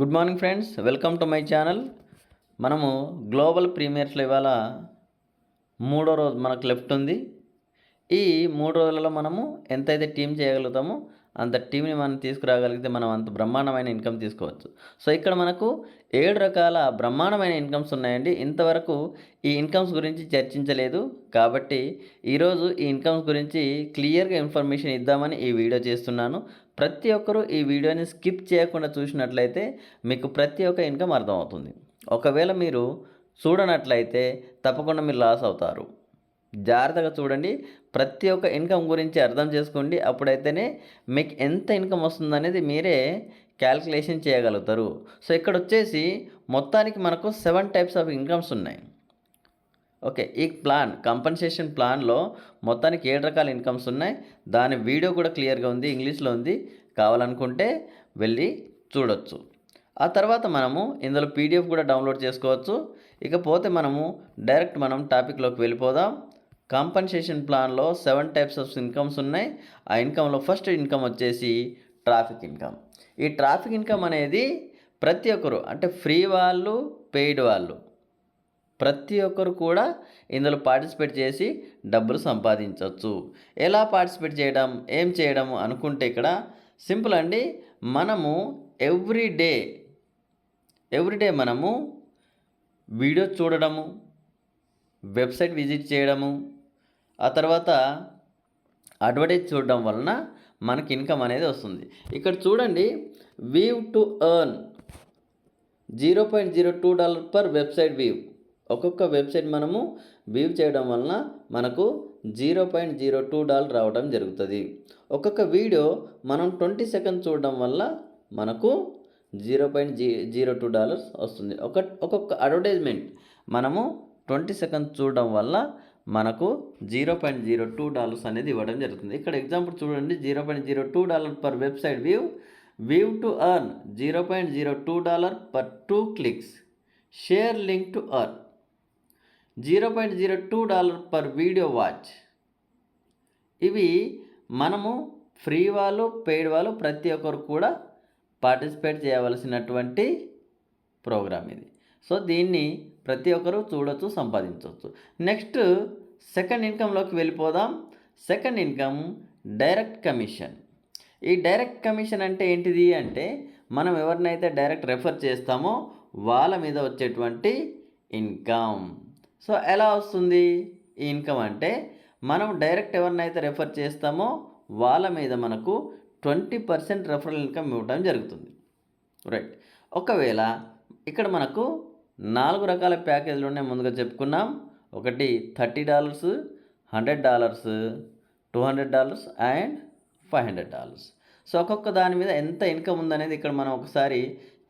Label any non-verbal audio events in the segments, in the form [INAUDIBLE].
Good morning friends welcome to my channel. మనము global ప్రీమియర్స్లో ఇవాళ మూడో రోజు మనకు లెఫ్ట్ ఉంది. ఈ మూడు రోజులలో మనము ఎంతైతే టీం చేయగలుగుతామో అంత టీంని మనం తీసుకురాగలిగితే మనం అంత బ్రహ్మాండమైన ఇన్కమ్ తీసుకోవచ్చు. సో ఇక్కడ మనకు ఏడు రకాల బ్రహ్మాండమైన ఇన్కమ్స్ ఉన్నాయండి. ఇంతవరకు ఈ ఇన్కమ్స్ గురించి చర్చించలేదు కాబట్టి ఈరోజు ఈ ఇన్కమ్స్ గురించి క్లియర్గా ఇన్ఫర్మేషన్ ఇద్దామని ఈ వీడియో చేస్తున్నాను. ప్రతి ఒక్కరూ ఈ వీడియోని స్కిప్ చేయకుండా చూసినట్లయితే మీకు ప్రతి ఒక్క ఇన్కమ్ అర్థమవుతుంది. ఒకవేళ మీరు చూడనట్లయితే తప్పకుండా మీరు లాస్ అవుతారు. జాగ్రత్తగా చూడండి. ప్రతి ఒక్క ఇన్కమ్ గురించి అర్థం చేసుకోండి. అప్పుడైతేనే మీకు ఎంత ఇన్కమ్ వస్తుందనేది మీరే క్యాల్కులేషన్ చేయగలుగుతారు. సో ఇక్కడ వచ్చేసి మొత్తానికి మనకు సెవెన్ టైప్స్ ఆఫ్ ఇన్కమ్స్ ఉన్నాయి. ఓకే ఈ ప్లాన్ కంపన్సేషన్ ప్లాన్లో మొత్తానికి ఏడు రకాల ఇన్కమ్స్ ఉన్నాయి. దాని వీడియో కూడా క్లియర్గా ఉంది ఇంగ్లీష్లో ఉంది. కావాలనుకుంటే వెళ్ళి చూడొచ్చు. ఆ తర్వాత మనము ఇందులో పీడిఎఫ్ కూడా డౌన్లోడ్ చేసుకోవచ్చు. ఇకపోతే మనము డైరెక్ట్ మనం టాపిక్లోకి వెళ్ళిపోదాం. కాంపన్సేషన్ ప్లాన్లో సెవెన్ టైప్స్ ఆఫ్ ఇన్కమ్స్ ఉన్నాయి. ఆ ఇన్కంలో ఫస్ట్ ఇన్కమ్ వచ్చేసి ట్రాఫిక్ ఇన్కమ్. ఈ ట్రాఫిక్ ఇన్కమ్ అనేది ప్రతి ఒక్కరు అంటే ఫ్రీ వాళ్ళు పెయిడ్ వాళ్ళు ప్రతి ఒక్కరు కూడా ఇందులో పార్టిసిపేట్ చేసి డబ్బులు సంపాదించవచ్చు ఎలా పార్టిసిపేట్ చేయడం ఏం చేయడం అనుకుంటే ఇక్కడ సింపుల్ అండి. మనము ఎవ్రీ డే ఎవ్రీడే మనము వీడియో చూడడము వెబ్సైట్ విజిట్ చేయడము ఆ తర్వాత అడ్వర్టైజ్ చూడడం వలన మనకి ఇన్కమ్ అనేది వస్తుంది. ఇక్కడ చూడండి view to earn zero point zero two dollar per website view ఒక్కొక్క వెబ్సైట్ మనము వ్యూ చేయడం వలన మనకు zero point zero two dollar రావడం జరుగుతుంది. ఒక్కొక్క వీడియో మనం ట్వంటీ సెకండ్ చూడడం వల్ల మనకు జీరో పాయింట్ జీ జీరో టూ డాలర్స్ వస్తుంది. ఒక ఒక్కొక్క అడ్వర్టైజ్మెంట్ మనము ట్వంటీ సెకండ్స్ చూడడం వల్ల మనకు zero point zero two dollars అనేది ఇవ్వడం జరుగుతుంది. ఇక్కడ ఎగ్జాంపుల్ చూడండి. Zero point zero two dollar per website view view to earn zero point zero two dollar per two clicks share link to earn zero point zero two dollar per video watch. ఇవి మనము free వాళ్ళు paid వాళ్ళు ప్రతి ఒక్కరు కూడా participate చేయవలసినటువంటి programme ఇది. So దీన్ని ప్రతి ఒక్కరు చూడొచ్చు సంపాదించవచ్చు నెక్స్ట్ సెకండ్ ఇన్కంలోకి వెళ్ళిపోదాం. Second income direct commission. ఈ డైరెక్ట్ కమిషన్ అంటే ఏంటిది అంటే మనం ఎవరినైతే డైరెక్ట్ రెఫర్ చేస్తామో వాళ్ళ మీద వచ్చేటువంటి ఇన్కమ్. సో ఎలా వస్తుంది? ఈ ఇన్కమ్ అంటే మనం డైరెక్ట్ ఎవరినైతే రెఫర్ చేస్తామో వాళ్ళ మీద మనకు ట్వంటీ పర్సెంట్ రెఫరల్ ఇన్కమ్ ఇవ్వడం జరుగుతుంది. రైట్. ఒకవేళ ఇక్కడ మనకు నాలుగు రకాల ప్యాకేజీలు ఉన్నాయి ముందుగా చెప్పుకున్నాం. ఒకటి thirty dollars hundred dollars two hundred dollars and five hundred dollars. So ఒక్కొక్క దాని మీద ఎంత ఇన్కమ్ ఉందనేది ఇక్కడ మనం ఒకసారి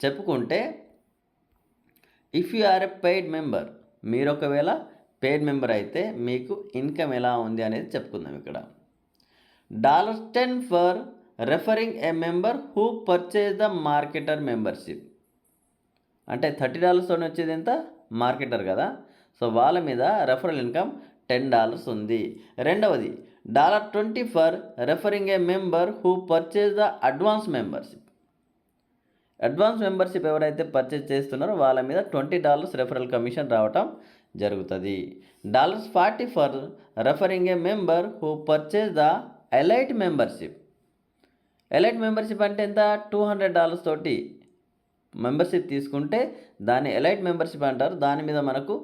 చెప్పుకుంటే if you are a paid member మీరు ఒకవేళ పెయిడ్ మెంబర్ అయితే మీకు ఇన్కమ్ ఎలా ఉంది అనేది చెప్పుకుందాం ఇక్కడ. Dollar ten for referring a member who purchase the marketer membership. అంటే థర్టీ డాలర్స్తో వచ్చేది ఎంత? మార్కెటర్ కదా. సో వాళ్ళ మీద రెఫరల్ ఇన్కమ్ టెన్ డాలర్స్ ఉంది. రెండవది dollar twenty for referring a member who purchase the advance membership. Advance membership ఎవరైతే పర్చేజ్ చేస్తున్నారో వాళ్ళ మీద ట్వంటీ డాలర్స్ రెఫరల్ కమిషన్ రావటం జరుగుతుంది. Dollars forty for referring a member who purchase the elite membership. Elite membership అంటే ఎంత? Two hundred dollars తోటి membership తీసుకుంటే దాన్ని ఎలైట్ మెంబర్షిప్ అంటారు. దాని మీద మనకు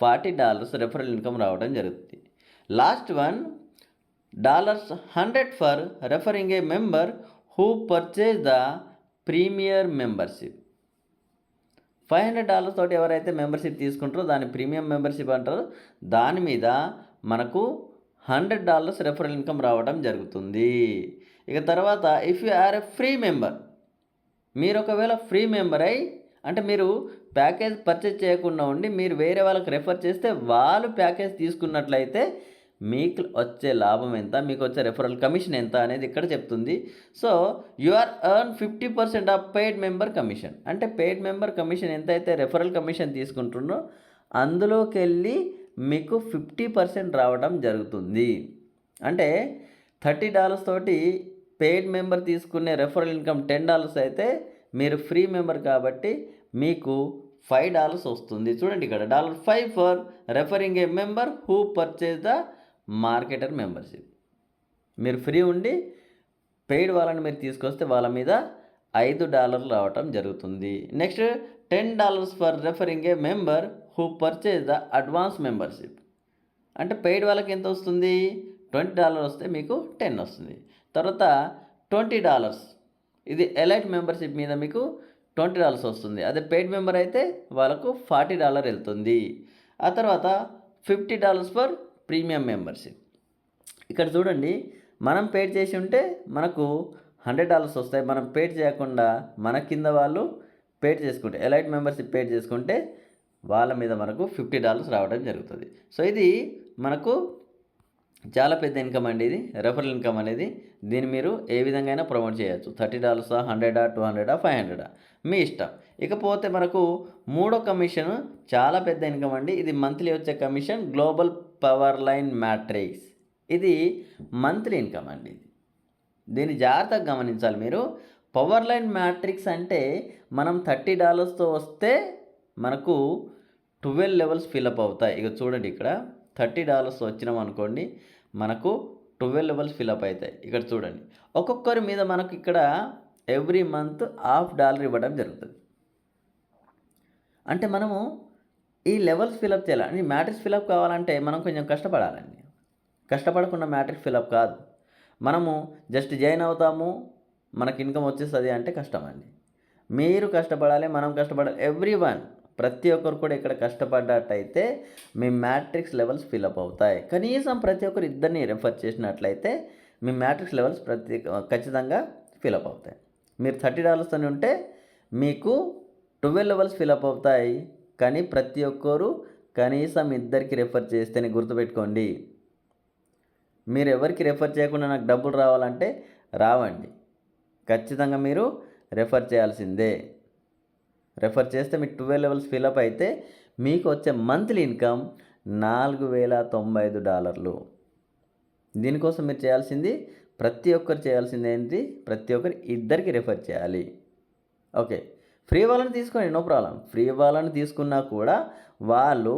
ఫార్టీ డాలర్స్ రెఫరల్ ఇన్కమ్ రావడం జరుగుతుంది. Last one dollars hundred for referring a member who purchase the premier membership. Five hundred dollars తోటి ఎవరైతే మెంబర్షిప్ తీసుకుంటారో దాన్ని ప్రీమియం మెంబర్షిప్ అంటారు. దాని మీద మనకు హండ్రెడ్ డాలర్స్ రెఫరల్ ఇన్కమ్ రావడం జరుగుతుంది. ఇక తర్వాత if you are a free member మీరు ఒకవేళ ఫ్రీ మెంబర్ అయి అంటే మీరు ప్యాకేజ్ పర్చేజ్ చేయకుండా ఉండి మీరు వేరే వాళ్ళకి రెఫర్ చేస్తే వాళ్ళు ప్యాకేజ్ తీసుకున్నట్లయితే మీకు వచ్చే లాభం ఎంత మీకు వచ్చే రెఫరల్ కమిషన్ ఎంత అనేది ఇక్కడ చెప్తుంది. So you are earn fifty percent of paid member commission అంటే పెయిడ్ మెంబర్ కమిషన్ ఎంత అయితే రెఫరల్ కమిషన్ తీసుకుంటున్నో అందులోకి వెళ్ళి మీకు ఫిఫ్టీ పర్సెంట్ రావడం జరుగుతుంది. అంటే థర్టీ డాలర్స్ తోటి పెయిడ్ మెంబర్ తీసుకునే రెఫరల్ ఇన్కమ్ టెన్ డాలర్స్ అయితే మీరు ఫ్రీ మెంబర్ కాబట్టి మీకు ఫైవ్ డాలర్స్ వస్తుంది. చూడండి ఇక్కడ dollar five for referring a member who purchase the marketer membership. మీరు ఫ్రీ ఉండి పెయిడ్ వాళ్ళని మీరు తీసుకొస్తే వాళ్ళ మీద ఐదు డాలర్లు రావటం జరుగుతుంది. Next ten dollars for referring a member who purchase the advance membership. అంటే పెయిడ్ వాళ్ళకి ఎంత వస్తుంది? ట్వంటీ డాలర్ వస్తే మీకు టెన్ వస్తుంది. తర్వాత ట్వంటీ డాలర్స్. ఇది ఎలైట్ మెంబర్షిప్ మీద మీకు ట్వంటీ డాలర్స్ వస్తుంది. అదే పెయిడ్ మెంబర్ అయితే వాళ్ళకు ఫార్టీ డాలర్ వెళ్తుంది. ఆ తర్వాత fifty dollars for premium membership. ఇక్కడ చూడండి మనం పేడ్ చేసి ఉంటే మనకు హండ్రెడ్ డాలర్స్ వస్తాయి. మనం పేడ్ చేయకుండా మన కింద వాళ్ళు పేడ్ చేసుకుంటే ఎలైట్ మెంబర్షిప్ పేడ్ చేసుకుంటే వాళ్ళ మీద మనకు ఫిఫ్టీ డాలర్స్ రావడం జరుగుతుంది. సో ఇది మనకు చాలా పెద్ద ఇన్కమ్ అండి ఇది. రెఫరల్ ఇన్కమ్ అనేది దీన్ని మీరు ఏ విధంగా అయినా ప్రమోట్ చేయొచ్చు. థర్టీ డాలర్సా హండ్రెడా టూ హండ్రెడా ఫైవ్ హండ్రెడా? మీ ఇష్టం. ఇకపోతే మనకు మూడో కమిషన్ చాలా పెద్ద ఇన్కమ్ అండి. ఇది మంత్లీ వచ్చే commission global power line matrix. ఇది మంత్లీ ఇన్కమ్ అండి ఇది. దీన్ని జాగ్రత్తగా గమనించాలి మీరు. పవర్ లైన్ మ్యాట్రిక్స్ అంటే మనం థర్టీ డాలర్స్తో వస్తే మనకు ట్వెల్వ్ లెవెల్స్ ఫిల్అప్ అవుతాయి. ఇక చూడండి ఇక్కడ. థర్టీ డాలర్స్ వచ్చినాం అనుకోండి మనకు ట్వెల్వ్ లెవెల్స్ ఫిల్అప్ అవుతాయి. ఇక్కడ చూడండి. ఒక్కొక్కరి మీద మనకు ఇక్కడ ఎవ్రీ మంత్ హాఫ్ డాలర్ ఇవ్వడం జరుగుతుంది. అంటే మనము ఈ లెవెల్స్ ఫిలప్ చేయాలి. ఈ మ్యాట్రిక్స్ ఫిలప్ కావాలంటే మనం కొంచెం కష్టపడాలండి. కష్టపడకుండా మ్యాట్రిక్స్ ఫిలప్ కాదు. మనము జస్ట్ జాయిన్ అవుతాము మనకి ఇన్కమ్ వచ్చేస్తుంది అంటే కష్టం అండి మీరు కష్టపడాలి మనం కష్టపడాలి ఎవ్రీ వన్ ప్రతి ఒక్కరు కూడా ఇక్కడ కష్టపడ్డట్టయితే మీ మ్యాట్రిక్స్ లెవెల్స్ ఫిలప్ అవుతాయి. కనీసం ప్రతి ఒక్కరు ఇద్దరిని రెఫర్ చేసినట్లయితే మీ మ్యాట్రిక్స్ లెవెల్స్ ప్రతి ఖచ్చితంగా ఫిలప్ అవుతాయి. మీరు థర్టీ డాలర్స్ అని ఉంటే మీకు ట్వెల్వ్ లెవెల్స్ ఫిలప్ అవుతాయి. కానీ ప్రతి ఒక్కరు కనీసం ఇద్దరికి రెఫర్ చేస్తేనే గుర్తుపెట్టుకోండి. మీరు ఎవరికి రెఫర్ చేయకుండా నాకు డబ్బులు రావాలంటే రావండి. ఖచ్చితంగా మీరు రెఫర్ చేయాల్సిందే. రెఫర్ చేస్తే మీ ట్వెల్వ్ లెవెల్స్ ఫిలప్ అయితే మీకు వచ్చే మంత్లీ ఇన్కమ్ నాలుగు వేల తొంభై ఐదు డాలర్లు. దీనికోసం మీరు చేయాల్సింది ప్రతి ఒక్కరు చేయాల్సింది ఏంటి? ప్రతి ఒక్కరు ఇద్దరికి రెఫర్ చేయాలి. ఓకే. ఫ్రీ వాళ్ళని తీసుకోండి నో ప్రాబ్లం. ఫ్రీ వాళ్ళని తీసుకున్నా కూడా వాళ్ళు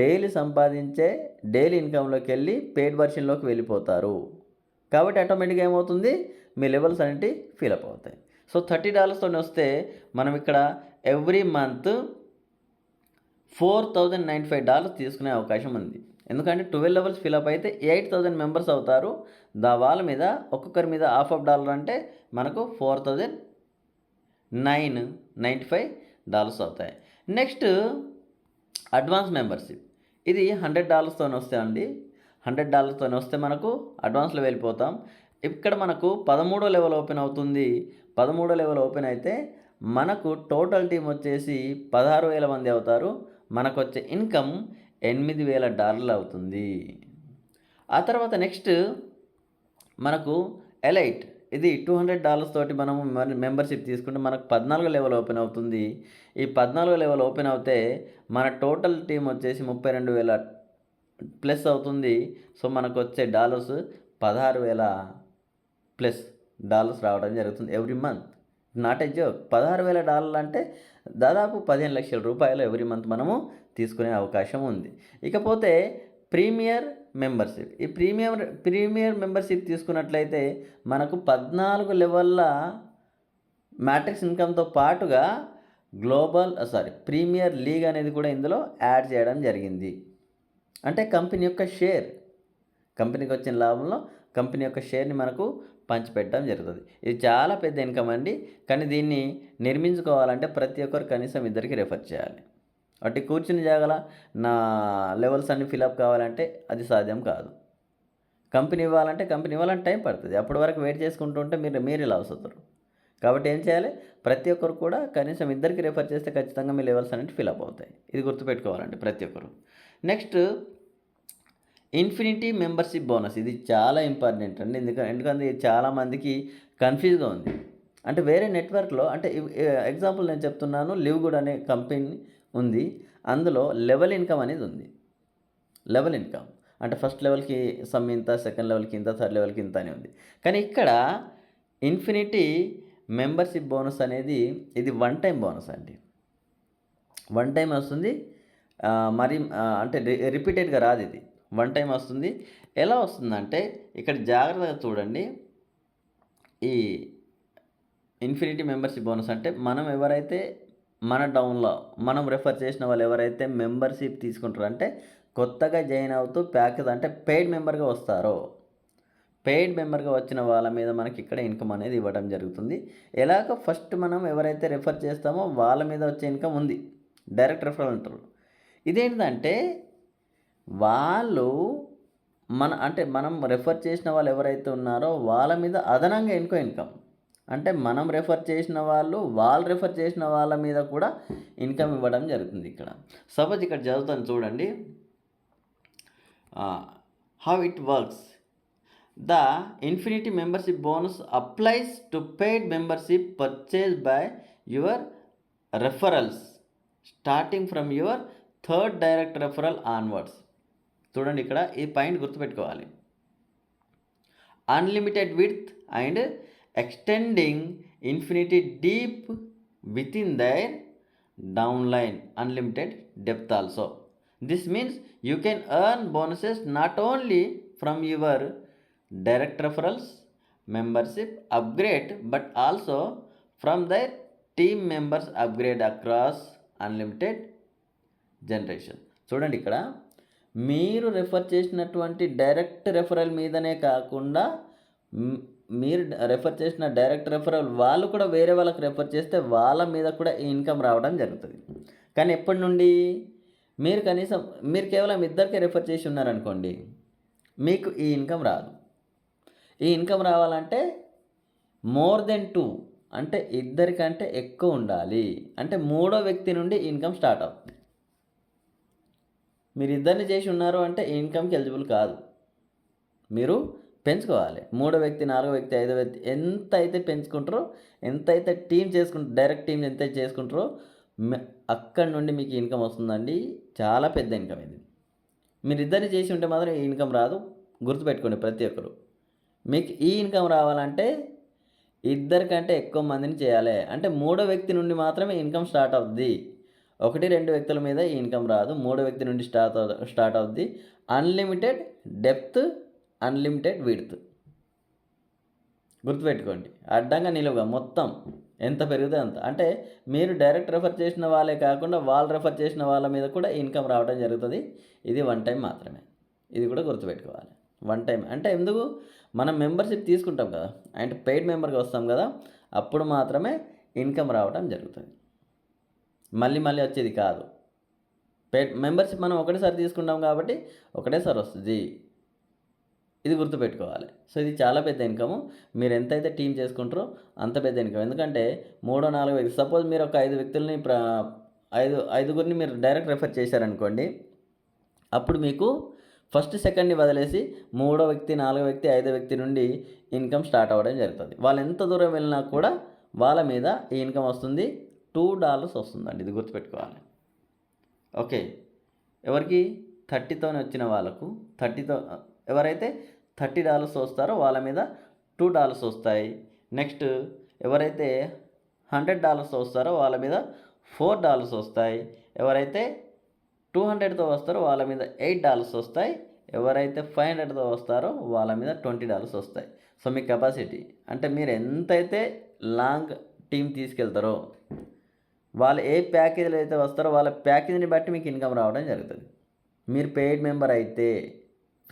డైలీ సంపాదించే డైలీ ఇన్కంలోకి వెళ్ళి పెయిడ్ వర్షన్లోకి వెళ్ళిపోతారు. కాబట్టి ఆటోమేటిక్గా ఏమవుతుంది? మీ లెవెల్స్ అనేవి ఫిలప్ అవుతాయి. సో థర్టీ డాలర్స్తో వస్తే మనం ఇక్కడ every month four thousand ninety five dollars తీసుకునే అవకాశం ఉంది. ఎందుకంటే ట్వెల్వ్ లెవెల్స్ ఫిలప్ అయితే ఎయిట్ థౌజండ్ మెంబర్స్ అవుతారు. దా వాళ్ళ మీద ఒక్కొక్కరి మీద హాఫ్ ఆఫ్ డాలర్ అంటే మనకు four thousand nine ninety five dollars అవుతాయి. Next advance membership. ఇది హండ్రెడ్ డాలర్స్తో వస్తాయండి హండ్రెడ్ డాలర్స్తో వస్తే మనకు అడ్వాన్స్లో వెళ్ళిపోతాం. ఇక్కడ మనకు పదమూడో లెవెల్ ఓపెన్ అవుతుంది. పదమూడో లెవెల్ ఓపెన్ అయితే మనకు టోటల్ టీం వచ్చేసి పదహారు వేల మంది అవుతారు. మనకు వచ్చే ఇన్కమ్ ఎనిమిది వేల డాలర్లు అవుతుంది. ఆ తర్వాత నెక్స్ట్ మనకు ఎలైట్. ఇది టూ హండ్రెడ్ డాలర్స్ తోటి మనము మెంబర్షిప్ తీసుకుంటే మనకు పద్నాలుగు లెవెల్ ఓపెన్ అవుతుంది. ఈ పద్నాలుగు లెవెల్ ఓపెన్ అవుతే మన టోటల్ టీం వచ్చేసి ముప్పై రెండు వేల ప్లస్ అవుతుంది. సో మనకు వచ్చే డాలర్స్ పదహారు వేల ప్లస్ డాలర్స్ రావడం జరుగుతుంది every month not a joke పదహారు వేల డాలర్లు అంటే దాదాపు పదిహేను లక్షల రూపాయలు ఎవ్రీ మంత్ మనము తీసుకునే అవకాశం ఉంది. ఇకపోతే ప్రీమియర్ మెంబర్షిప్. ఈ ప్రీమియం ప్రీమియర్ మెంబర్షిప్ తీసుకున్నట్లయితే మనకు పద్నాలుగు లెవెల్ల మ్యాట్రిక్స్ ఇన్కమ్తో పాటుగా గ్లోబల్ సారీ ప్రీమియర్ లీగ్ అనేది కూడా ఇందులో యాడ్ చేయడం జరిగింది. అంటే కంపెనీ యొక్క షేర్ కంపెనీకి వచ్చిన లాభంలో కంపెనీ యొక్క షేర్ని మనకు పంచిపెట్టడం జరుగుతుంది. ఇది చాలా పెద్ద ఇన్కమ్ అండి. కానీ దీన్ని నిర్మించుకోవాలంటే ప్రతి ఒక్కరు కనీసం ఇద్దరికి రెఫర్ చేయాలి. అటు కూర్చుని జాగల నా లెవెల్స్ అన్ని ఫిలప్ కావాలంటే అది సాధ్యం కాదు. కంపెనీ ఇవ్వాలంటే కంపెనీ ఇవ్వాలంటే టైం పడుతుంది. అప్పటి వరకు వెయిట్ చేసుకుంటూ ఉంటే మీరు మీరే లాస్ అవుతారు కాబట్టి ఏం చేయాలి? ప్రతి ఒక్కరు కూడా కనీసం ఇద్దరికి రెఫర్ చేస్తే ఖచ్చితంగా మీ లెవెల్స్ అనేవి ఫిలప్ అవుతాయి. ఇది గుర్తుపెట్టుకోవాలండి ప్రతి ఒక్కరు. Next infinity membership bonus. ఇది చాలా ఇంపార్టెంట్ అండి. ఎందుకంటే ఎందుకంటే ఇది చాలామందికి కన్ఫ్యూజ్గా ఉంది. అంటే వేరే నెట్వర్క్లో అంటే ఎగ్జాంపుల్ నేను చెప్తున్నాను లివ్ గుడ్ అనే కంపెనీ ఉంది. అందులో లెవెల్ ఇన్కమ్ అనేది ఉంది. లెవెల్ ఇన్కమ్ అంటే ఫస్ట్ లెవెల్కి సమ్ ఇంత సెకండ్ లెవెల్కి ఇంత థర్డ్ లెవెల్కి ఇంత అని ఉంది. కానీ ఇక్కడ ఇన్ఫినిటీ మెంబర్షిప్ బోనస్ అనేది ఇది వన్ టైం బోనస్ అండి. వన్ టైం వస్తుంది. మరి అంటే రి- రిపీటెడ్గా రాదు ఇది. వన్ టైం వస్తుంది. ఎలా వస్తుందంటే ఇక్కడ జాగ్రత్తగా చూడండి. ఈ ఇన్ఫినిటీ మెంబర్షిప్ బోనస్ అంటే మనం ఎవరైతే మన డౌన్లో మనం రెఫర్ చేసిన వాళ్ళు ఎవరైతే మెంబర్షిప్ తీసుకుంటారో అంటే కొత్తగా జాయిన్ అవుతూ ప్యాకేజ్ అంటే పెయిడ్ మెంబర్గా వస్తారో పెయిడ్ మెంబర్గా వచ్చిన వాళ్ళ మీద మనకి ఇక్కడ ఇన్కమ్ అనేది ఇవ్వడం జరుగుతుంది. ఎలాగ ఫస్ట్ మనం ఎవరైతే రెఫర్ చేస్తామో వాళ్ళ మీద వచ్చే ఇన్కమ్ ఉంది. డైరెక్ట్ రెఫరల్ అంటారు. ఇదేంటంటే వాళ్ళు మన అంటే మనం రెఫర్ చేసిన వాళ్ళు ఎవరైతే ఉన్నారో వాళ్ళ మీద అదనంగా ఇంకో ఇన్కమ్ అంటే మనం రెఫర్ చేసిన వాళ్ళు వాళ్ళు రెఫర్ చేసిన వాళ్ళ మీద కూడా ఇన్కమ్ ఇవ్వడం జరుగుతుంది ఇక్కడ. సపోజ్ ఇక్కడ చదువుతాను చూడండి. How it works the infinity membership bonus applies to paid membership purchase by your referrals starting from your third direct referral onwards చూడండి ఇక్కడ ఈ పాయింట్ గుర్తుపెట్టుకోవాలి. Unlimited with and extending infinity deep with in their down line unlimited depth also this means you can earn bonuses not only from your direct referrals membership upgrade but also from their team members upgrade across unlimited generation చూడండి ఇక్కడ. మీరు refer చేసినటువంటి direct referral మీదనే కాకుండా మీరు refer చేసిన direct referral వాళ్ళు కూడా వేరే వాళ్ళకి రెఫర్ చేస్తే వాళ్ళ మీద కూడా ఈ ఇన్కమ్ రావడం జరుగుతుంది. కానీ ఎప్పటి నుండి? మీరు కనీసం మీరు కేవలం ఇద్దరికే రెఫర్ చేసి ఉన్నారనుకోండి మీకు ఈ ఇన్కమ్ రాదు. ఈ ఇన్కమ్ రావాలంటే మోర్ దెన్ టూ అంటే ఇద్దరికంటే ఎక్కువ ఉండాలి. అంటే మూడో వ్యక్తి నుండి ఇన్కమ్ స్టార్ట్ అవుతుంది. మీరు ఇద్దరిని చేసి ఉన్నారు అంటే ఈ ఇన్కమ్కి ఎలిజిబుల్ కాదు. మీరు పెంచుకోవాలి. మూడో వ్యక్తి నాలుగో వ్యక్తి ఐదో వ్యక్తి ఎంత అయితే పెంచుకుంటారో ఎంత అయితే టీం చేసుకుంటారో డైరెక్ట్ టీం ఎంత చేసుకుంటారో అక్కడి నుండి మీకు ఇన్కమ్ వస్తుందండి. చాలా పెద్ద ఇన్కమ్ ఇది. మీరు ఇద్దరిని చేసి ఉంటే మాత్రం ఈ ఇన్కమ్ రాదు. గుర్తుపెట్టుకోండి ప్రతి ఒక్కరు. మీకు ఈ ఇన్కమ్ రావాలంటే ఇద్దరికంటే ఎక్కువ మందిని చేయాలి. అంటే మూడో వ్యక్తి నుండి మాత్రమే ఇన్కమ్ స్టార్ట్ అవుద్ది. ఒకటి రెండు వ్యక్తుల మీద ఈ ఇన్కమ్ రాదు. మూడో వ్యక్తి నుండి స్టార్ట్ స్టార్ట్ అవుద్ది. Unlimited depth unlimited width. గుర్తుపెట్టుకోండి అడ్డంగా నిలువుగా మొత్తం ఎంత పెరిగితే అంత. అంటే మీరు డైరెక్ట్ రెఫర్ చేసిన వాళ్ళే కాకుండా వాళ్ళు రెఫర్ చేసిన వాళ్ళ మీద కూడా ఇన్కమ్ రావడం జరుగుతుంది. ఇది వన్ టైం మాత్రమే. ఇది కూడా గుర్తుపెట్టుకోవాలి. One time. అంటే ఎందుకు? మనం మెంబర్షిప్ తీసుకుంటాం కదా అంటే పెయిడ్ మెంబర్గా వస్తాం కదా అప్పుడు మాత్రమే ఇన్కమ్ రావడం జరుగుతుంది. మళ్ళీ మళ్ళీ వచ్చేది కాదు. పెయిడ్ మెంబర్షిప్ మనం ఒకటేసారి తీసుకుంటాం కాబట్టి ఒకటేసారి వస్తుంది. ఇది గుర్తుపెట్టుకోవాలి. సో ఇది చాలా పెద్ద ఇన్కమ్. మీరు ఎంతైతే టీం చేసుకుంటారో అంత పెద్ద ఇన్కమ్. ఎందుకంటే మూడో నాలుగు వ్యక్తి సపోజ్ మీరు ఒక ఐదు వ్యక్తుల్ని ప్ర ఐదు ఐదుగురిని మీరు డైరెక్ట్ రెఫర్ చేశారనుకోండి అప్పుడు మీకు ఫస్ట్ సెకండ్ని వదిలేసి మూడో వ్యక్తి నాలుగో వ్యక్తి ఐదో వ్యక్తి నుండి ఇన్కమ్ స్టార్ట్ అవ్వడం జరుగుతుంది. వాళ్ళు ఎంత దూరం వెళ్ళినా కూడా వాళ్ళ మీద ఈ ఇన్కమ్ వస్తుంది. టూ డాలర్స్ వస్తుందండి. ఇది గుర్తుపెట్టుకోవాలి. ఓకే. ఎవరికి? థర్టీతోనే వచ్చిన వాళ్ళకు. థర్టీతో ఎవరైతే థర్టీ డాలర్స్ వస్తారో వాళ్ళ మీద టూ డాలర్స్ వస్తాయి నెక్స్ట్ ఎవరైతే హండ్రెడ్ డాలర్స్ వస్తారో వాళ్ళ మీద ఫోర్ డాలర్స్ వస్తాయి ఎవరైతే టూ హండ్రెడ్తో వస్తారో వాళ్ళ మీద ఎయిట్ డాలర్స్ వస్తాయి ఎవరైతే ఫైవ్ హండ్రెడ్తో వస్తారో వాళ్ళ మీద ట్వంటీ డాలర్స్ వస్తాయి సో మీ కెపాసిటీ అంటే మీరు ఎంతైతే లాంగ్ టీం తీసుకెళ్తారో వాళ్ళు ఏ ప్యాకేజీలు అయితే వస్తారో వాళ్ళ ప్యాకేజీని బట్టి మీకు ఇన్కమ్ రావడం జరుగుతుంది. మీరు పెయిడ్ మెంబర్ అయితే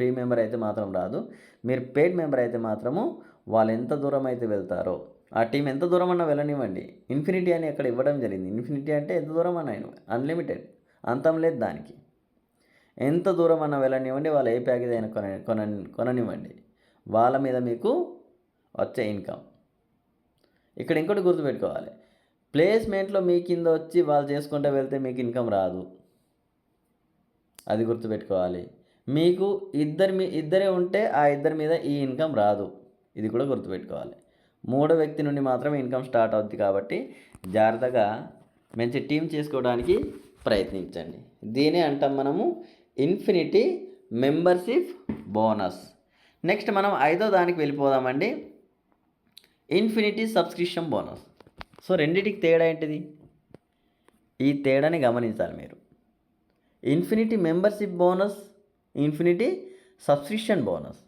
ఫ్రీ మెంబర్ అయితే మాత్రం రాదు. మీరు పెయిడ్ మెంబర్ అయితే మాత్రము వాళ్ళు ఎంత దూరం అయితే వెళ్తారో ఆ టీం ఎంత దూరం అన్నా వెళ్ళనివ్వండి. ఇన్ఫినిటీ అని అక్కడ ఇవ్వడం జరిగింది. ఇన్ఫినిటీ అంటే ఎంత దూరం అన్నా అన్లిమిటెడ్ అంతం లేదు దానికి. ఎంత దూరం అన్నా వెళ్ళనివ్వండి వాళ్ళు ఏ ప్యాకేజ్ అయినా కొన కొన కొననివ్వండి. వాళ్ళ మీద మీకు వచ్చే ఇన్కమ్. ఇక్కడ ఇంకోటి గుర్తుపెట్టుకోవాలి. ప్లేస్మెంట్లో మీ కింద వచ్చి వాళ్ళు చేసుకుంటూ వెళ్తే మీకు ఇన్కమ్ రాదు. అది గుర్తుపెట్టుకోవాలి. మీకు ఇద్దరి మీ ఇద్దరే ఉంటే ఆ ఇద్దరి మీద ఈ ఇన్కమ్ రాదు. ఇది కూడా గుర్తుపెట్టుకోవాలి. మూడో వ్యక్తి నుండి మాత్రమే ఇన్కమ్ స్టార్ట్ అవుద్ది కాబట్టి జాగ్రత్తగా మంచి టీం చేసుకోవడానికి ప్రయత్నించండి. దీనే అంటాం మనము ఇన్ఫినిటీ మెంబర్షిప్ బోనస్. నెక్స్ట్ మనం ఐదో దానికి వెళ్ళిపోదామండి. Infinity subscription bonus. సో రెండింటికి తేడా ఏంటిది? ఈ తేడాని గమనించాలి మీరు. Infinity membership bonus infinity subscription bonus.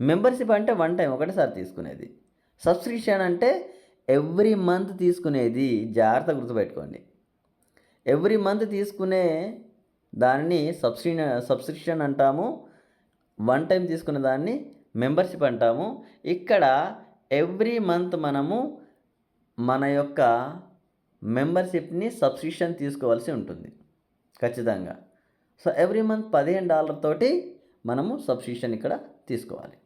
Membership అంటే వన్ టైం ఒకటేసారి తీసుకునేది. సబ్స్క్రిప్షన్ అంటే ఎవ్రీ మంత్ తీసుకునేది. జాగ్రత్త గుర్తుపెట్టుకోండి. ఎవ్రీ మంత్ తీసుకునే దానిని సబ్స్క్రి సబ్స్క్రిప్షన్ అంటాము. వన్ టైం తీసుకునే దాన్ని మెంబర్షిప్ అంటాము. ఇక్కడ ఎవ్రీ మంత్ మనము మన యొక్క మెంబర్షిప్ని సబ్స్క్రిప్షన్ తీసుకోవాల్సి ఉంటుంది. ఖచ్చితంగా. సో ఎవ్రీ మంత్ పదిహేను డాలర్ తోటి మనము సబ్స్క్రిప్షన్ ఇక్కడ తీసుకోవాలి.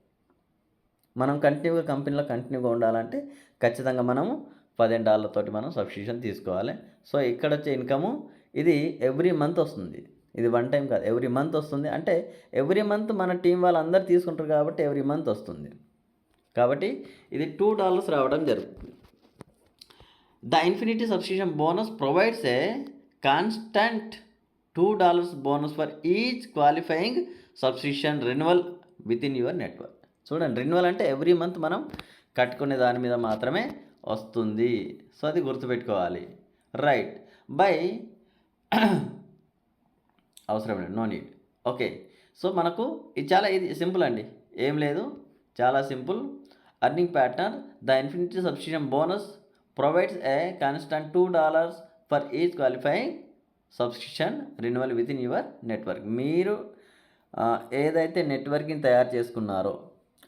మనం కంటిన్యూగా కంపెనీలో కంటిన్యూగా ఉండాలంటే ఖచ్చితంగా మనము పదిహేను డాలర్ తోటి మనం సబ్స్క్రిప్షన్ తీసుకోవాలి. సో ఇక్కడ వచ్చే ఇన్కము ఇది ఎవ్రీ మంత్ వస్తుంది. ఇది వన్ టైం కాదు ఎవ్రీ మంత్ వస్తుంది. అంటే ఎవ్రీ మంత్ మన టీం వాళ్ళందరూ తీసుకుంటారు కాబట్టి ఎవ్రీ మంత్ వస్తుంది. కాబట్టి ఇది టూ డాలర్స్ రావడం జరుగుతుంది. The infinity subscription bonus provides a constant two dollars bonus for each qualifying subscription renewal within your network చూడండి రెన్యువల్ అంటే ఎవ్రీ మంత్ మనం కట్టుకునే దాని మీద మాత్రమే వస్తుంది. సో అది గుర్తుపెట్టుకోవాలి. రైట్ బై [CLEARS THROAT] అవసరం లేదు నో నీడ్ ఓకే సో మనకు ఇది చాలా ఇది సింపుల్ అండి. ఏం లేదు చాలా simple. Earning pattern the infinity subscription bonus provides a constant two dollars for each qualifying subscription renewal within your network. మీరు ఏదైతే నెట్వర్కింగ్ తయారు చేసుకున్నారో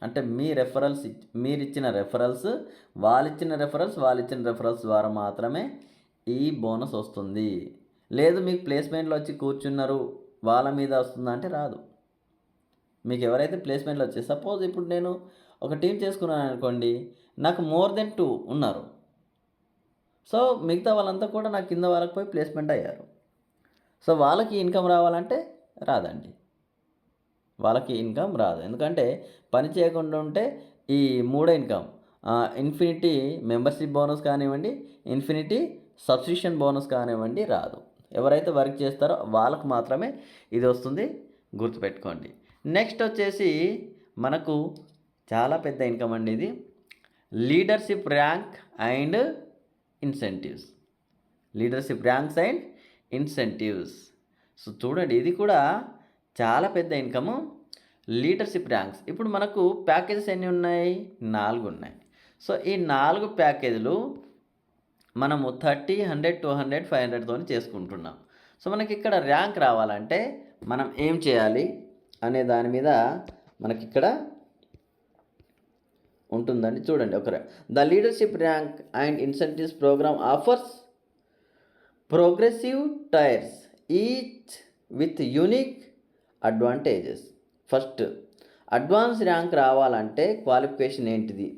అంటే మీ రెఫరల్స్ మీరు ఇచ్చిన రెఫరల్స్ వాళ్ళు ఇచ్చిన రెఫరల్స్ వాళ్ళు ఇచ్చిన రెఫరల్స్ ద్వారా మాత్రమే ఈ బోనస్ వస్తుంది. లేదు మీకు ప్లేస్మెంట్లో వచ్చి కూర్చున్నారు వాళ్ళ మీద వస్తుందా అంటే రాదు. మీకు ఎవరైతే ప్లేస్మెంట్లో వచ్చి సపోజ్ ఇప్పుడు నేను ఒక టీం చేసుకున్నాను అనుకోండి నాకు మోర్ దెన్ టూ ఉన్నారు. సో మిగతా వాళ్ళంతా కూడా నా కింద వాళ్ళకి పోయి ప్లేస్మెంట్ అయ్యారు. సో వాళ్ళకి ఇన్కమ్ రావాలంటే రాదండి. వాళ్ళకి ఇన్కమ్ రాదు. ఎందుకంటే పని చేయకుండా ఉంటే ఈ మూడో ఇన్కమ్ ఇన్ఫినిటీ మెంబర్షిప్ బోనస్ కానివ్వండి ఇన్ఫినిటీ సబ్స్క్రిప్షన్ బోనస్ కానివ్వండి రాదు. ఎవరైతే వర్క్ చేస్తారో వాళ్ళకు మాత్రమే ఇది వస్తుంది గుర్తుపెట్టుకోండి. నెక్స్ట్ వచ్చేసి మనకు చాలా పెద్ద ఇన్కమ్ అండి ఇది. Leadership rank and incentives. Leadership ranks and incentives. So చూడండి ఇది కూడా చాలా పెద్ద ఇన్కము. Leadership ranks. ఇప్పుడు మనకు ప్యాకేజెస్ ఎన్ని ఉన్నాయి? నాలుగు ఉన్నాయి. సో ఈ నాలుగు ప్యాకేజీలు మనము thirty hundred two hundred five హండ్రెడ్తో చేసుకుంటున్నాం. సో మనకి ఇక్కడ ర్యాంక్ రావాలంటే మనం ఏం చేయాలి అనే దాని మీద మనకి ఇక్కడ ఉంటుందండి. చూడండి ఒక the leadership rank and incentives programme offers progressive tiers each with unique advantages. First advance rank రావాలంటే క్వాలిఫికేషన్ ఏంటిది?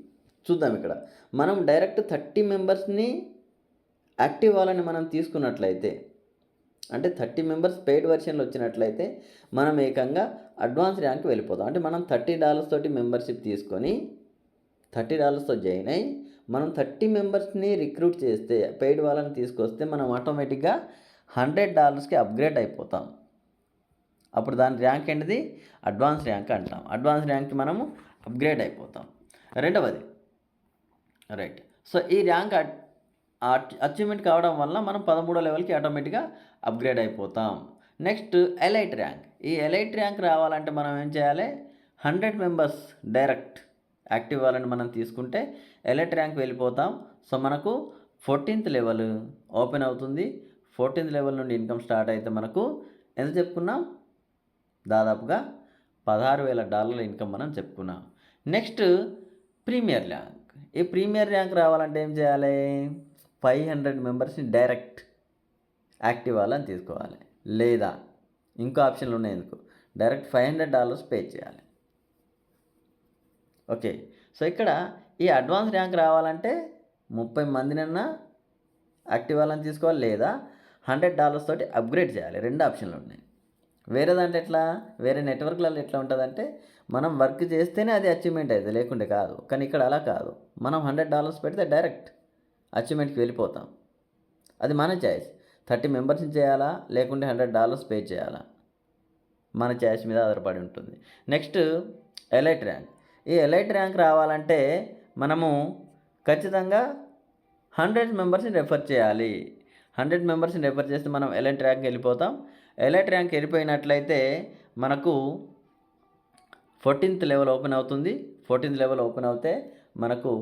చూద్దాం ఇక్కడ. మనం డైరెక్ట్ థర్టీ మెంబర్స్ని యాక్టివ్ వాళ్ళని మనం తీసుకున్నట్లయితే అంటే థర్టీ మెంబర్స్ పెయిడ్ వెర్షన్లో వచ్చినట్లయితే మనం ఏకంగా అడ్వాన్స్ ర్యాంక్ వెళ్ళిపోతాం. అంటే మనం థర్టీ డాలర్స్ తోటి మెంబర్షిప్ తీసుకొని థర్టీ డాలర్స్తో జాయిన్ అయ్యి మనం థర్టీ మెంబర్స్ని రిక్రూట్ చేస్తే పెయిడ్ వాళ్ళని తీసుకొస్తే మనం ఆటోమేటిక్గా హండ్రెడ్ డాలర్స్కి అప్గ్రేడ్ అయిపోతాం. అప్పుడు దాని ర్యాంక్ ఏంటిది? అడ్వాన్స్ ర్యాంక్ అంటాం. అడ్వాన్స్ ర్యాంక్కి మనము అప్గ్రేడ్ అయిపోతాం. రెండవది రైట్. సో ఈ ర్యాంక్ అచీవ్మెంట్ కావడం వల్ల మనం పదమూడో లెవెల్కి ఆటోమేటిక్గా అప్గ్రేడ్ అయిపోతాం. Next elite rank. ఈ ఎలైట్ ర్యాంక్ రావాలంటే మనం ఏం చేయాలి? హండ్రెడ్ మెంబర్స్ డైరెక్ట్ యాక్టివ్ వాళ్ళని మనం తీసుకుంటే ఎలైట్ ర్యాంక్ వెళ్ళిపోతాం. సో మనకు ఫోర్టీన్త్ లెవెల్ ఓపెన్ అవుతుంది. ఫోర్టీన్త్ లెవెల్ నుండి ఇన్కమ్ స్టార్ట్ అయితే మనకు ఎంత చెప్పుకున్నాం? దాదాపుగా పదహారు వేల డాలర్ల ఇన్కమ్ మనం చెప్పుకున్నాం. Next premier rank. ఈ ప్రీమియర్ ర్యాంక్ రావాలంటే ఏం చేయాలి? ఫైవ్ హండ్రెడ్ మెంబర్స్ని డైరెక్ట్ యాక్టివ్ వాళ్ళని తీసుకోవాలి. లేదా ఇంకో ఆప్షన్లు ఉన్నాయి ఎందుకు? Direct five hundred dollars pay చేయాలి. ఓకే. సో ఇక్కడ ఈ అడ్వాన్స్ ర్యాంక్ రావాలంటే ముప్పై మందినన్నా యాక్టివ్ వాళ్ళని తీసుకోవాలి లేదా హండ్రెడ్ డాలర్స్ తోటి అప్గ్రేడ్ చేయాలి. రెండు ఆప్షన్లు ఉన్నాయి. వేరే దాంట్లో ఎట్లా? వేరే నెట్వర్క్లలో ఎట్లా ఉంటుందంటే మనం వర్క్ చేస్తేనే అది అచీవ్మెంట్ అవుతుంది లేకుంటే కాదు. కానీ ఇక్కడ అలా కాదు. మనం హండ్రెడ్ డాలర్స్ పెడితే డైరెక్ట్ అచీవ్మెంట్కి వెళ్ళిపోతాం. అది మన చాయిస్. థర్టీ మెంబర్స్ని చేయాలా? లేకుంటే హండ్రెడ్ డాలర్స్ పే చేయాలా? మన చాయిస్ మీద ఆధారపడి ఉంటుంది. Next elite rank. ఈ ఎలైట్ ర్యాంక్ రావాలంటే మనము ఖచ్చితంగా హండ్రెడ్ మెంబర్స్ని రెఫర్ చేయాలి. హండ్రెడ్ మెంబర్స్ని రెఫర్ చేస్తే మనం ఎలైట్ ర్యాంక్ వెళ్ళిపోతాం. ఎలైట్ ర్యాంక్ వెళ్ళిపోయినట్లయితే మనకు ఫోర్టీన్త్ లెవెల్ ఓపెన్ అవుతుంది. ఫోర్టీన్త్ లెవెల్ ఓపెన్ అవుతే మనకు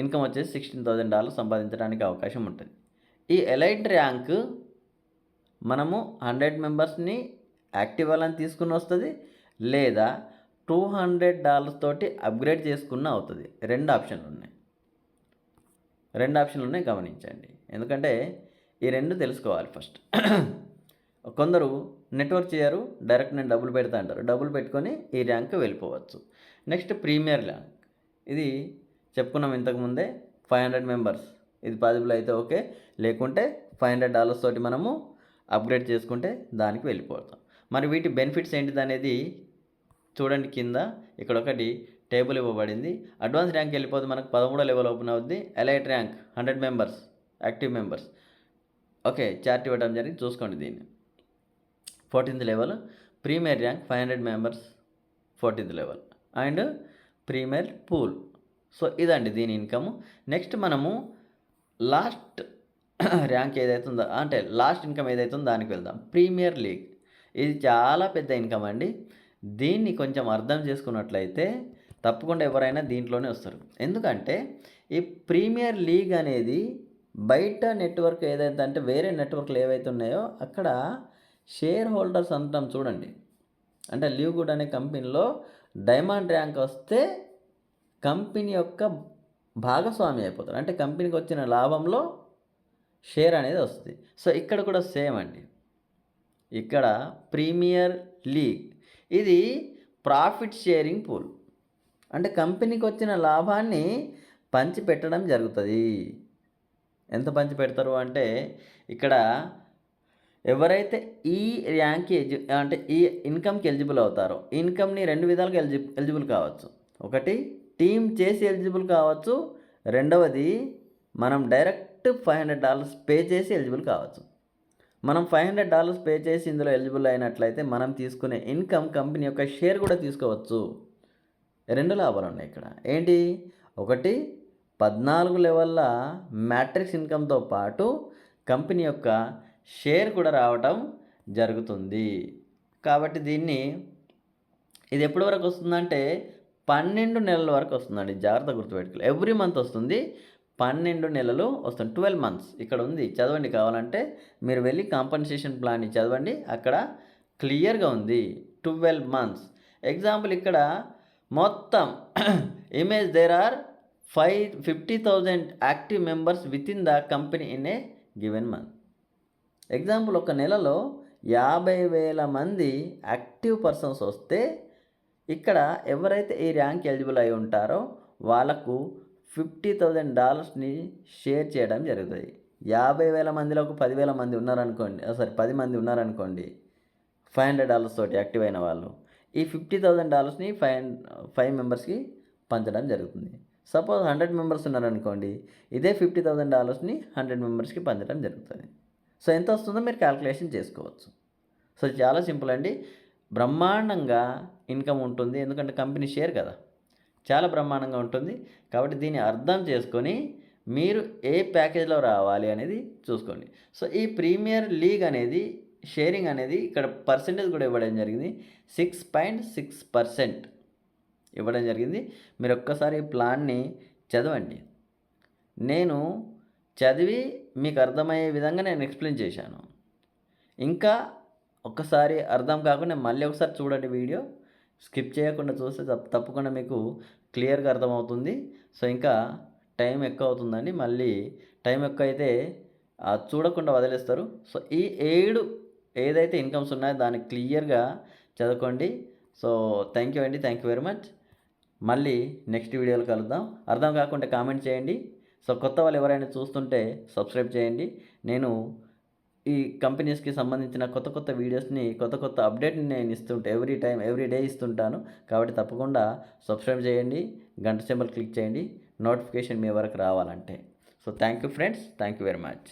ఇన్కమ్ వచ్చేసి సిక్స్టీన్ థౌజండ్ డాలర్ సంపాదించడానికి అవకాశం ఉంటుంది. ఈ ఎలైట్ ర్యాంక్ మనము హండ్రెడ్ మెంబర్స్ని యాక్టివ్ వాళ్ళని తీసుకుని వస్తుంది. లేదా టూ హండ్రెడ్ డాలర్స్ తోటి అప్గ్రేడ్ చేసుకున్న అవుతుంది. రెండు ఆప్షన్లు ఉన్నాయి. రెండు ఆప్షన్లు ఉన్నాయి గమనించండి. ఎందుకంటే ఈ రెండు తెలుసుకోవాలి ఫస్ట్. కొందరు నెట్వర్క్ చేయరు డైరెక్ట్ నేను డబ్బులు పెడతా అంటారు. డబ్బులు పెట్టుకొని ఈ ర్యాంక్ వెళ్ళిపోవచ్చు. Next premier rank. ఇది చెప్పుకున్నాం ఇంతకుముందే ఫైవ్ హండ్రెడ్ మెంబర్స్. ఇది పాజిబుల్ అయితే ఓకే లేకుంటే ఫైవ్ హండ్రెడ్ డాలర్స్ తోటి మనము అప్గ్రేడ్ చేసుకుంటే దానికి వెళ్ళిపోతాం. మరి వీటి బెనిఫిట్స్ ఏంటిది అనేది చూడండి కింద ఇక్కడ ఒకటి టేబుల్ ఇవ్వబడింది. అడ్వాన్స్ ర్యాంక్ వెళ్ళిపోతే మనకు పదమూడో లెవెల్ ఓపెన్ అవుద్ది. Elite rank hundred members active members. Okay chart ఇవ్వడం జరిగింది. చూసుకోండి దీన్ని. Fourteenth level. Premier rank five hundred members fourteenth level. And premier pool. So ఇదండి దీని ఇన్కమ్. నెక్స్ట్ మనము లాస్ట్ [COUGHS] ర్యాంక్ ఏదైతుందో అంటే లాస్ట్ ఇన్కమ్ ఏదైతుందో దానికి వెళ్దాం. Premier league. ఇది చాలా పెద్ద ఇన్కమ్ అండి. దీన్ని కొంచెం అర్థం చేసుకున్నట్లయితే తప్పకుండా ఎవరైనా దీంట్లోనే వస్తారు. ఎందుకంటే ఈ ప్రీమియర్ లీగ్ అనేది బయట నెట్వర్క్ ఏదైతే అంటే వేరే నెట్వర్క్లు ఏవైతే ఉన్నాయో అక్కడ షేర్ హోల్డర్స్ అంటాం చూడండి. అంటే లీవ్గుడ్ అనే కంపెనీలో డైమండ్ ర్యాంక్ వస్తే కంపెనీ యొక్క భాగస్వామి అయిపోతారు. అంటే కంపెనీకి వచ్చిన లాభంలో షేర్ అనేది వస్తుంది. సో ఇక్కడ కూడా సేమ్ అండి. ఇక్కడ ప్రీమియర్ లీగ్ ఇది ప్రాఫిట్ షేరింగ్ పూల్. అంటే కంపెనీకి వచ్చిన లాభాన్ని పంచి పెట్టడం జరుగుతుంది. ఎంత పంచి పెడతారు అంటే ఇక్కడ ఎవరైతే ఈ ర్యాంక్కి అంటే ఈ ఇన్కమ్కి ఎలిజిబుల్ అవుతారో ఇన్కమ్ని రెండు విధాలుగా ఎలిజి ఎలిజిబుల్ కావచ్చు. ఒకటి టీం చేసి ఎలిజిబుల్ కావచ్చు. రెండవది మనం direct five hundred dollars pay చేసి ఎలిజిబుల్ కావచ్చు. మనం ఫైవ్ హండ్రెడ్ డాలర్స్ పే చేసి ఇందులో ఎలిజిబుల్ అయినట్లయితే మనం తీసుకునే ఇన్కమ్ కంపెనీ యొక్క షేర్ కూడా తీసుకోవచ్చు. రెండు లాభాలు ఉన్నాయి ఇక్కడ. ఏంటి? ఒకటి పద్నాలుగు లెవెల్ల మ్యాట్రిక్స్ ఇన్కమ్తో పాటు కంపెనీ యొక్క షేర్ కూడా రావటం జరుగుతుంది. కాబట్టి దీన్ని ఇది ఎప్పటి వరకు వస్తుందంటే పన్నెండు నెలల వరకు వస్తుందండి. జాగ్రత్త గుర్తుపెట్టుకోవాలి. ఎవ్రీ మంత్ వస్తుంది. పన్నెండు నెలలు వస్తుంది. ట్వెల్వ్ మంత్స్ ఇక్కడ ఉంది. చదవండి కావాలంటే. మీరు వెళ్ళి కాంపన్సేషన్ ప్లాన్ని చదవండి. అక్కడ క్లియర్గా ఉంది. Twelve months. ఎగ్జాంపుల్ ఇక్కడ మొత్తం image there are five fifty thousand active members within the company in a given month example ఒక నెలలో యాభై వేల మంది యాక్టివ్ పర్సన్స్ వస్తే ఇక్కడ ఎవరైతే ఈ ర్యాంక్ ఎలిజిబుల్ అయి ఉంటారో వాళ్ళకు ఫిఫ్టీ థౌజండ్ డాలర్స్ని షేర్ చేయడం జరుగుతుంది. యాభై వేల మందిలో ఒక పదివేల మంది ఉన్నారనుకోండి సారీ పది మంది ఉన్నారనుకోండి ఫైవ్ హండ్రెడ్ డాలర్స్ తోటి యాక్టివ్ అయిన వాళ్ళు ఈ ఫిఫ్టీ థౌజండ్ డాలర్స్ని ఫైవ్ ఫైవ్ మెంబర్స్కి పంచడం జరుగుతుంది. సపోజ్ హండ్రెడ్ మెంబర్స్ ఉన్నారనుకోండి ఇదే ఫిఫ్టీ థౌజండ్ డాలర్స్ని హండ్రెడ్ మెంబర్స్కి పంచడం జరుగుతుంది. సో ఎంత వస్తుందో మీరు క్యాల్కులేషన్ చేసుకోవచ్చు. సో చాలా సింపుల్ అండి. బ్రహ్మాండంగా ఇన్కమ్ ఉంటుంది ఎందుకంటే కంపెనీ షేర్ కదా. చాలా బ్రహ్మాండంగా ఉంటుంది. కాబట్టి దీన్ని అర్థం చేసుకొని మీరు ఏ ప్యాకేజ్లో రావాలి అనేది చూసుకోండి. సో ఈ ప్రీమియర్ లీగ్ అనేది షేరింగ్ అనేది ఇక్కడ పర్సెంటేజ్ కూడా ఇవ్వడం జరిగింది. సిక్స్ పాయింట్ సిక్స్ పర్సెంట్ ఇవ్వడం జరిగింది. మీరు ఒక్కసారి ప్లాన్ని చదవండి. నేను చదివి మీకు అర్థమయ్యే విధంగా నేను ఎక్స్ప్లెయిన్ చేశాను. ఇంకా ఒక్కసారి అర్థం కాకుండా మళ్ళీ ఒకసారి చూడండి వీడియో. స్కిప్ చేయకుండా చూస్తే తప్పకుండా మీకు క్లియర్గా అర్థమవుతుంది. సో ఇంకా టైం ఎక్కువ అవుతుందండి. మళ్ళీ టైం ఎక్కువ అయితే చూడకుండా వదిలేస్తారు. సో ఈ ఏడు ఏదైతే ఇన్కమ్స్ ఉన్నాయో దాన్ని క్లియర్గా చదువుకోండి. సో థ్యాంక్ యూ అండి. Thank you very much. మళ్ళీ నెక్స్ట్ వీడియోలో కలుద్దాం. అర్థం కాకుండా కామెంట్ చేయండి. సో కొత్త వాళ్ళు ఎవరైనా చూస్తుంటే సబ్స్క్రైబ్ చేయండి. నేను ఈ కంపెనీస్కి సంబంధించిన కొత్త కొత్త వీడియోస్ని కొత్త కొత్త అప్డేట్ని నేను ఇస్తుంటా ఎవ్రీ టైం ఎవ్రీ డే ఇస్తుంటాను. కాబట్టి తప్పకుండా సబ్స్క్రైబ్ చేయండి గంట సింబల్ క్లిక్ చేయండి నోటిఫికేషన్ మీ వరకు రావాలంటే. So thank you friends thank you very much.